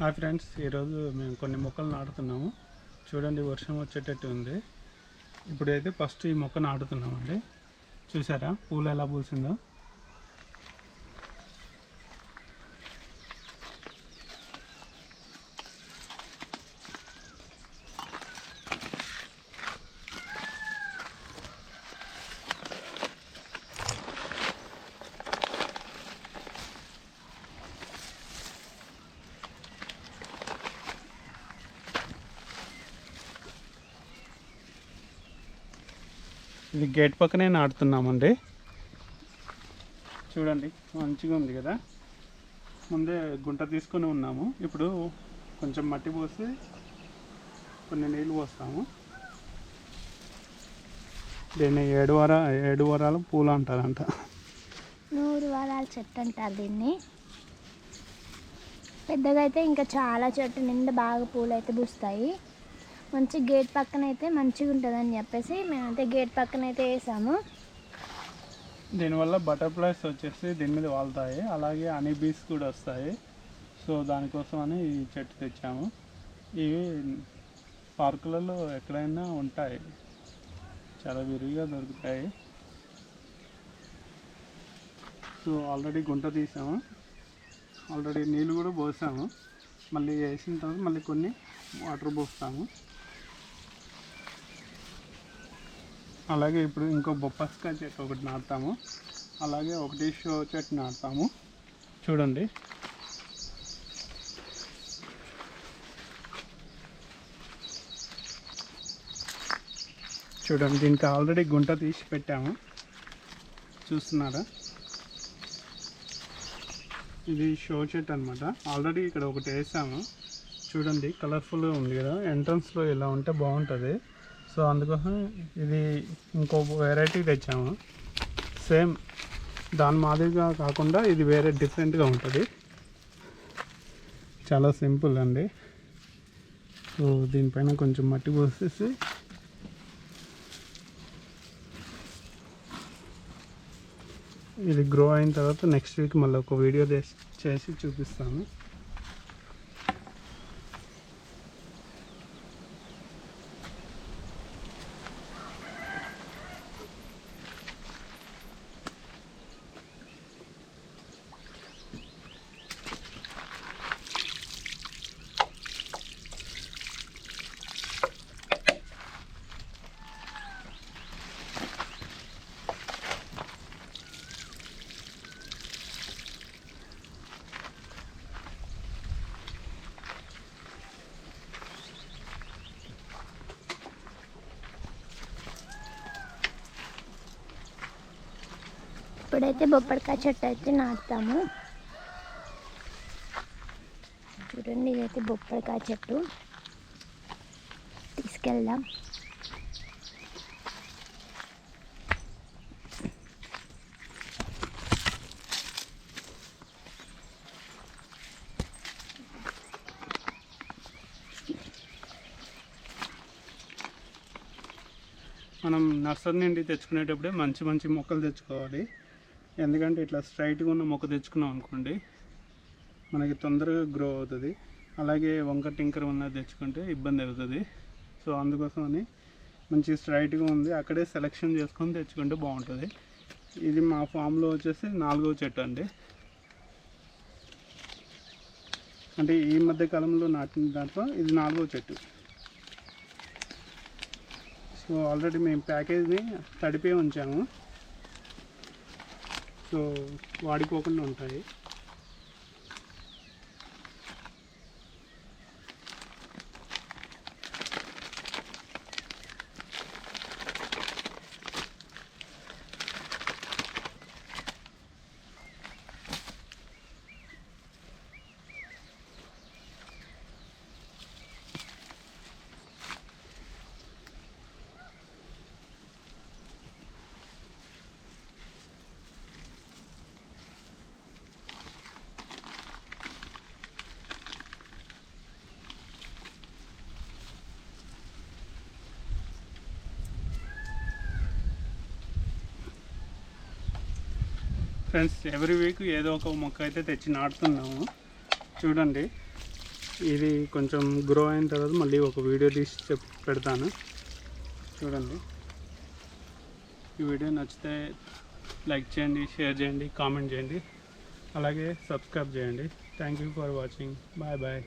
Hi friends ఈరోజు మేము కొన్ని మొక్కలు నాటుతున్నాము. చూడండి వర్షం వచ్చేటట్టు ఉంది. ఇప్పుడైతే ఫస్ట్ ఈ మొక్క నాటుతున్నామండి. చూసారా? పూలు ఎలా పూసిందో. ఇది గేట్ పక్కనే నాటుతున్నామండి. చూడండి మంచిగా ఉంది కదా? ముందే గుంట తీసుకొని ఉన్నాము. ఇప్పుడు కొంచెం మట్టి పోసి కొన్ని నీళ్ళు పోస్తాము. దీన్ని ఏడు వార ఏడు వారాలు పూలు అంటారంట. నూరు వారాల చెట్టు అంటారు దీన్ని. పెద్దగా అయితే ఇంకా చాలా చెట్టు నిండా బాగా పూలు అయితే పూస్తాయి. మంచి గేట్ పక్కన అయితే మంచిగా ఉంటుందని చెప్పేసి మేమైతే గేట్ పక్కన అయితే వేసాము. దీనివల్ల బటర్ఫ్లైస్ వచ్చేసి దీని మీద వాళ్తాయి. అలాగే అనీబీస్ కూడా వస్తాయి. సో దానికోసం అని ఈ చెట్టు తెచ్చాము. ఇవి పార్కులలో ఎక్కడైనా ఉంటాయి. చాలా విరివిగా దొరుకుతాయి. సో ఆల్రెడీ గుంట తీసాము. ఆల్రెడీ నీళ్ళు కూడా పోసాము. మళ్ళీ వేసిన తర్వాత మళ్ళీ కొన్ని వాటర్ పోస్తాము. అలాగే ఇప్పుడు ఇంకో బొప్పస్కాయ చెట్టు ఒకటి నాటుతాము. అలాగే ఒకటి షో చెట్టు నాటుతాము. చూడండి. చూడండి దీనికి ఆల్రెడీ గుంట తీసి పెట్టాము. చూస్తున్నారా? ఇది షో చెట్టు అనమాట ఆల్రెడీ ఇక్కడ ఒకటి వేసాము. చూడండి కలర్ఫుల్గా ఉంది కదా. ఎంట్రన్స్లో ఇలా ఉంటే బాగుంటుంది. సో అందుకోసం ఇది ఇంకో వెరైటీ తెచ్చాము. సేమ్ దాని మాదిరిగా కాకుండా ఇది వేరే డిఫరెంట్గా ఉంటుంది. చాలా సింపుల్ అండి. సో దీనిపైన కొంచెం మట్టి పోసేసి ఇది గ్రో అయిన తర్వాత నెక్స్ట్ వీక్ మళ్ళీ ఒక వీడియో చేసి చూపిస్తాను. ఇప్పుడైతే బొప్పడికాయ చెట్టు అయితే నాటుతాము. చూడండి ఇదైతే బొప్పడికాయ చెట్టు. తీసుకెళ్దాం. మనం నర్సరీ నుండి తెచ్చుకునేటప్పుడే మంచి మంచి మొక్కలు తెచ్చుకోవాలి. ఎందుకంటే ఇట్లా స్ట్రైట్గా ఉన్న మొక్క తెచ్చుకున్నాం అనుకోండి మనకి తొందరగా గ్రో అవుతుంది. అలాగే వంక టింకర్ ఉన్నది తెచ్చుకుంటే ఇబ్బంది అవుతుంది. సో అందుకోసం అని మంచి స్ట్రైట్గా ఉంది. అక్కడే సెలెక్షన్ చేసుకొని తెచ్చుకుంటే బాగుంటుంది. ఇది మా ఫామ్లో వచ్చేసి నాలుగో చెట్టు అండి. అంటే ఈ మధ్య కాలంలో నాటిన దాంట్లో ఇది నాలుగో చెట్టు. సో ఆల్రెడీ మేము ప్యాకేజ్ని తడిపే ఉంచాము. వాడిపోకుండా ఉంటాయి. ఫ్రెండ్స్ ఎవ్రీ వీక్ ఏదో ఒక మొక్క అయితే తెచ్చి నాటుతున్నాము. చూడండి. ఇది కొంచెం గ్రో అయిన తర్వాత మళ్ళీ ఒక వీడియో తీసి చెప్ పెడతాను. చూడండి. ఈ వీడియో నచ్చితే లైక్ చేయండి షేర్ చేయండి కామెంట్ చేయండి. అలాగే సబ్స్క్రైబ్ చేయండి. Thank you for watching bye bye